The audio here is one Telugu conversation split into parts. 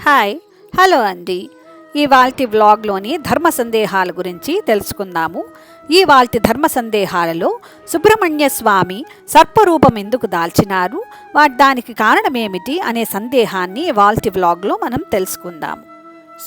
హాయ్ హలో అండి. ఇవాల్టి వ్లాగ్లోని ధర్మ సందేహాల గురించి తెలుసుకుందాము. ఈ వాల్టి ధర్మ సందేహాలలో సుబ్రహ్మణ్య స్వామి సర్పరూపం ఎందుకు దాల్చినారు? దానికి కారణమేమిటి అనే సందేహాన్ని వాల్టి వ్లాగ్లో మనం తెలుసుకుందాము.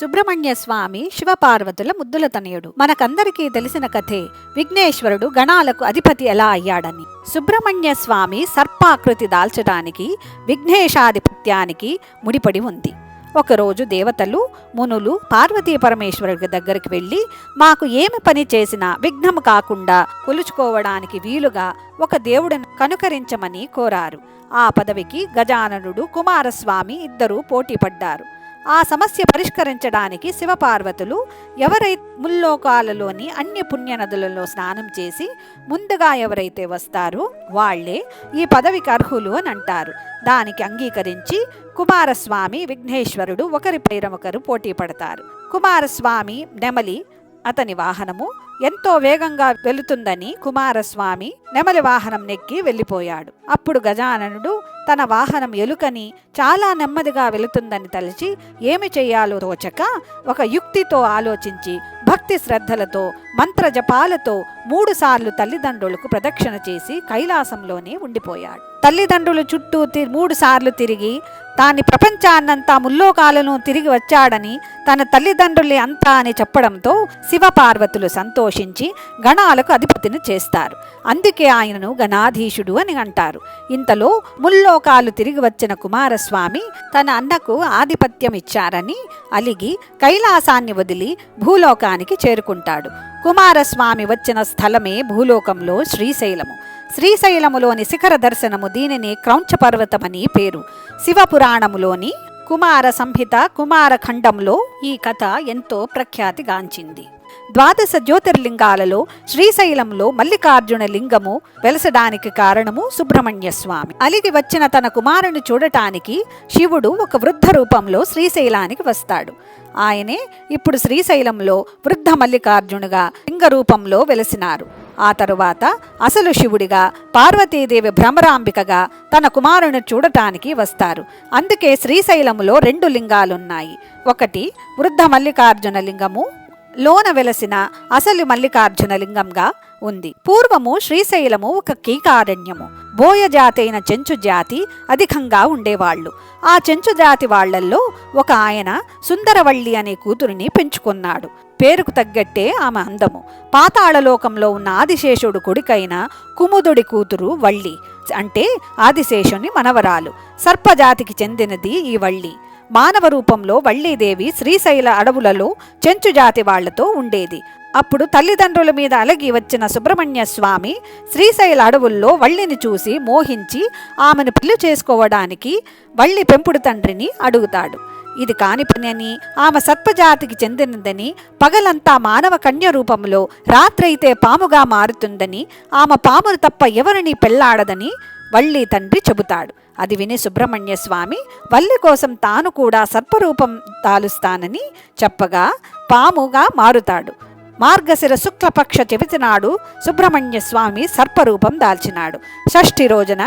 సుబ్రహ్మణ్య స్వామి శివపార్వతుల ముద్దుల తనయుడు. మనకందరికీ తెలిసిన కథే విఘ్నేశ్వరుడు గణాలకు అధిపతి ఎలా అయ్యాడని. సుబ్రహ్మణ్య స్వామి సర్పాకృతి దాల్చడానికి విఘ్నేశాధిపత్యానికి ముడిపడి ఉంది. ఒకరోజు దేవతలు మునులు పార్వతీ పరమేశ్వరుడి దగ్గరికి వెళ్ళి మాకు ఏమి పని చేసినా విఘ్నము కాకుండా కొలుచుకోవడానికి వీలుగా ఒక దేవుడిని కనుకరించమని కోరారు. ఆ పదవికి గజాననుడు కుమారస్వామి ఇద్దరూ పోటీపడ్డారు ఆ సమస్య పరిష్కరించడానికి శివపార్వతులు ఎవరై ముల్లోకాలలోని అన్ని పుణ్య నదులలో స్నానం చేసి ముందుగా ఎవరైతే వస్తారో వాళ్ళే ఈ పదవికి అర్హులు అని అంటారు. దానికి అంగీకరించి కుమారస్వామి విఘ్నేశ్వరుడు ఒకరిపై ఒకరు పోటీ పడతారు. కుమారస్వామి నెమలి అతని వాహనము ఎంతో వేగంగా వెళుతుందని కుమారస్వామి నెమలి వాహనం నెక్కి వెళ్ళిపోయాడు. అప్పుడు గజాననుడు తన వాహనం ఎలుకని చాలా నెమ్మదిగా వెళుతుందని తలచి ఏమి చేయాలో తోచక ఒక యుక్తితో ఆలోచించి భక్తి శ్రద్ధలతో మంత్రజపాలతో మూడుసార్లు తల్లిదండ్రులకు ప్రదక్షిణ చేసి కైలాసంలోనే ఉండిపోయాడు. తల్లిదండ్రులు చుట్టూ తి- మూడు సార్లు తిరిగి తాని ప్రపంచాన్నంతా ముల్లోకాలను తిరిగి వచ్చాడని తన తల్లిదండ్రులే అంతా అని చెప్పడంతో శివపార్వతులు సంతోషించి గణాలకు అధిపతిని చేస్తారు. అందుకే ఆయనను గణాధీశుడు అని అంటారు. ఇంతలో ముల్లోకాలు తిరిగి వచ్చిన కుమారస్వామి తన అన్నకు ఆధిపత్యం ఇచ్చారని అలిగి కైలాసాన్ని వదిలి భూలోకానికి చేరుకుంటాడు. కుమారస్వామి వచ్చిన స్థలమే భూలోకంలో శ్రీశైలము. శ్రీశైలములోని శిఖర దర్శనము దీనిని క్రౌంచ పర్వతమని పేరు. శివపురాణములోని కుమార సంహిత కుమారఖండంలో ఈ కథ ఎంతో ప్రఖ్యాతిగాంచింది. ద్వాదశ జ్యోతిర్లింగాలలో శ్రీశైలంలో మల్లికార్జున లింగము వెలసడానికి కారణము సుబ్రహ్మణ్య స్వామి. అలిగి వచ్చిన తన కుమారుని చూడటానికి శివుడు ఒక వృద్ధ రూపంలో శ్రీశైలానికి వస్తాడు. ఆయనే ఇప్పుడు శ్రీశైలంలో వృద్ధ మల్లికార్జునుగా లింగ రూపంలో వెలసినారు. ఆ తరువాత అసలు శివుడిగా పార్వతీదేవి భ్రమరాంబికగా తన కుమారుని చూడటానికి వస్తారు. అందుకే శ్రీశైలములో రెండు లింగాలున్నాయి. ఒకటి వృద్ధ మల్లికార్జున లింగము లోన వెలసిన అసలు మల్లికార్జున లింగంగా ఉంది. పూర్వము శ్రీశైలము ఒక కీకారణ్యము. బోయ జాతి అయిన చెంచు జాతి అధికంగా ఉండేవాళ్ళు. ఆ చెంచు జాతి వాళ్ళల్లో ఒక ఆయన సుందరవల్లి అనే కూతురిని పెంచుకున్నాడు. పేరుకు తగ్గట్టే ఆమె అందము. పాతాళలోకంలో ఉన్న ఆదిశేషుడు కొడుకైన కుముదుడి కూతురు వల్లి అంటే ఆదిశేషుని మనవరాలు. సర్పజాతికి చెందినది ఈ వల్లి. మానవ రూపంలో వల్లీదేవి శ్రీశైల అడవులలో చెంచు జాతి వాళ్ళతో ఉండేది. అప్పుడు తల్లిదండ్రుల మీద అలగి వచ్చిన సుబ్రహ్మణ్య స్వామి శ్రీశైల అడవుల్లో వళ్ళిని చూసి మోహించి ఆమెను పెళ్ళి చేసుకోవడానికి వళ్ళి పెంపుడు తండ్రిని అడుగుతాడు. ఇది కాని పని అని ఆమె సత్పజాతికి చెందినదని పగలంతా మానవ కన్య రూపంలో రాత్రైతే పాముగా మారుతుందని ఆమె పామును తప్ప ఎవరిని పెళ్ళాడదని వల్లి తండ్రి చెబుతాడు. అది విని సుబ్రహ్మణ్య స్వామి వల్లి కోసం తాను కూడా సర్పరూపం తాలుస్తానని చెప్పగా పాముగా మారుతాడు. మార్గశిర శుక్లపక్ష చవితి నాడు సుబ్రహ్మణ్య స్వామి సర్పరూపం దాల్చినాడు. షష్ఠి రోజున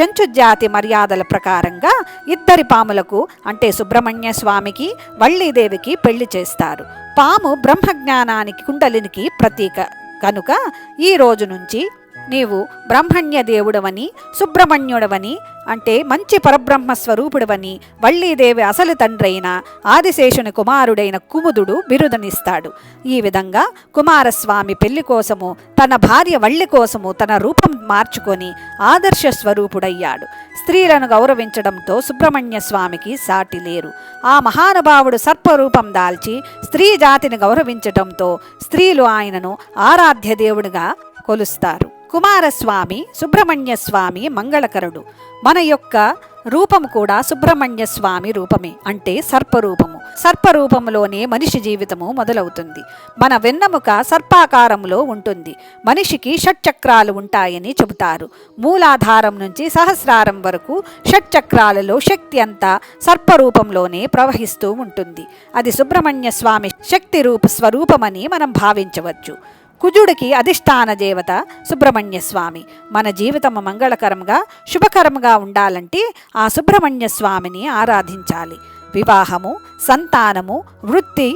చెంచుజాతి మర్యాదల ప్రకారంగా ఇద్దరి పాములకు అంటే సుబ్రహ్మణ్య స్వామికి వళ్ళీదేవికి పెళ్ళి చేస్తారు. పాము బ్రహ్మజ్ఞానానికి కుండలినికి ప్రతీక. కనుక ఈ రోజు నుంచి నీవు బ్రహ్మణ్య దేవుడవని సుబ్రహ్మణ్యుడవని అంటే మంచి పరబ్రహ్మ స్వరూపుడవని వల్లీదేవి అసలు తండ్రైన ఆదిశేషుని కుమారుడైన కుముదుడు బిరుదనిస్తాడు. ఈ విధంగా కుమారస్వామి పెళ్ళి కోసము తన భార్య వల్లి కోసము తన రూపం మార్చుకొని ఆదర్శ స్వరూపుడయ్యాడు. స్త్రీలను గౌరవించడంతో సుబ్రహ్మణ్య స్వామికి సాటి లేరు. ఆ మహానుభావుడు సర్పరూపం దాల్చి స్త్రీ జాతిని గౌరవించడంతో స్త్రీలు ఆయనను ఆరాధ్య దేవుడిగా కొలుస్తారు. కుమారస్వామి సుబ్రహ్మణ్య స్వామి మంగళకరుడు. మన యొక్క రూపం కూడా సుబ్రహ్మణ్య స్వామి రూపమే అంటే సర్పరూపము. సర్పరూపములోనే మనిషి జీవితము మొదలవుతుంది. మన వెన్నెముక సర్పాకారంలో ఉంటుంది. మనిషికి షట్చక్రాలు ఉంటాయని చెబుతారు. మూలాధారం నుంచి సహస్రారం వరకు షట్చక్రాలలో శక్తి అంతా సర్పరూపంలోనే ప్రవహిస్తూ ఉంటుంది. అది సుబ్రహ్మణ్య స్వామి శక్తి రూప స్వరూపమని మనం భావించవచ్చు. కుజుడికి అధిష్టాన దేవత సుబ్రహ్మణ్య స్వామి మన జీవితం మంగళకరంగా శుభకరంగా ఉండాలంటే ఆ సుబ్రహ్మణ్య స్వామిని ఆరాధించాలి. వివాహము సంతానము వృత్తి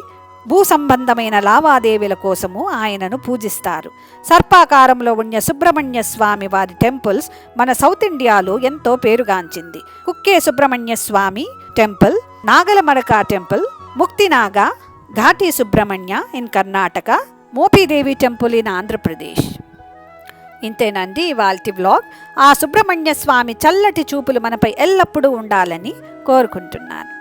భూ సంబంధమైన లావాదేవీల కోసము ఆయనను పూజిస్తారు. సర్పాకారంలో ఉన్న సుబ్రహ్మణ్య స్వామి వారి టెంపుల్స్ మన సౌత్ ఇండియాలో ఎంతో పేరుగాంచింది. Kukke Subrahmanya Swami temple Nagalamadaka temple Muktinaga Ghati Subrahmanya in Karnataka Mopidevi temple in Andhra Pradesh. ఇంతేనండి ఇవాల్టి బ్లాగ్ ఆ సుబ్రహ్మణ్య స్వామి చల్లటి చూపులు మనపై ఎల్లప్పుడూ ఉండాలని కోరుకుంటున్నాను.